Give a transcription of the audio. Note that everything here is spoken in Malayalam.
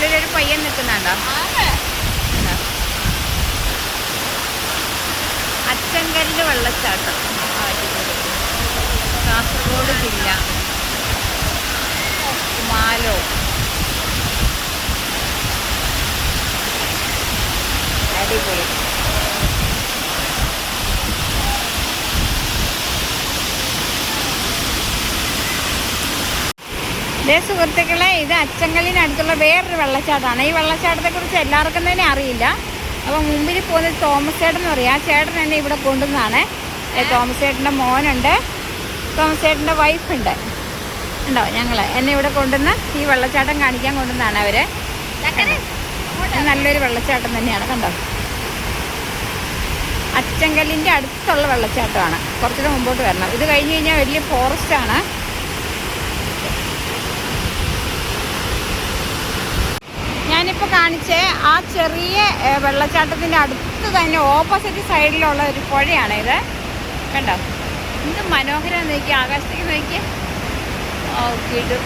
പയ്യൻ നിൽക്കുന്നുണ്ടോ? അച്ചങ്കല്ല് വെള്ളച്ചാട്ടം. കാസർഗോഡ് ജില്ല. ദേ സുഹൃത്തുക്കളെ ഇത് അച്ചങ്കലിനടുത്തുള്ള വേറൊരു വെള്ളച്ചാട്ടമാണ്. ഈ വെള്ളച്ചാട്ടത്തെ കുറിച്ച് എല്ലാവർക്കും തന്നെ അറിയില്ല. അപ്പോൾ മുമ്പിൽ പോകുന്നത് തോമസ് ചേട്ടൻ എന്ന് പറയും. ആ ചേട്ടൻ എന്നെ ഇവിടെ കൊണ്ടുവന്നതാണ്. തോമസ് ചേട്ടന്റെ മോനുണ്ട്. തോമസ് ചേട്ടന്റെ വൈഫുണ്ട് ഉണ്ടോ? ഞങ്ങൾ എന്നെ ഇവിടെ കൊണ്ടുവന്ന് ഈ വെള്ളച്ചാട്ടം കാണിക്കാൻ കൊണ്ടുവന്നതാണ് അവർ നല്ലൊരു വെള്ളച്ചാട്ടം തന്നെയാണ് കണ്ടോ? അച്ചങ്കലിന്റെ അടുത്തുള്ള വെള്ളച്ചാട്ടമാണ്. കുറച്ചുകൂടെ മുമ്പോട്ട് വരണം. ഇത് കഴിഞ്ഞ് കഴിഞ്ഞാൽ വലിയ ഫോറസ്റ്റാണ് കാണിച്ച ആ ചെറിയ വെള്ളച്ചാട്ടത്തിന്റെ അടുത്ത് തന്നെ ഓപ്പോസിറ്റ് സൈഡിലുള്ള ഒരു പുഴയാണ് ഇത്. കണ്ടോ? എന്ത് മനോഹരം നോക്കി ആകാശത്തേക്ക് നോക്കി ഓ കിടും.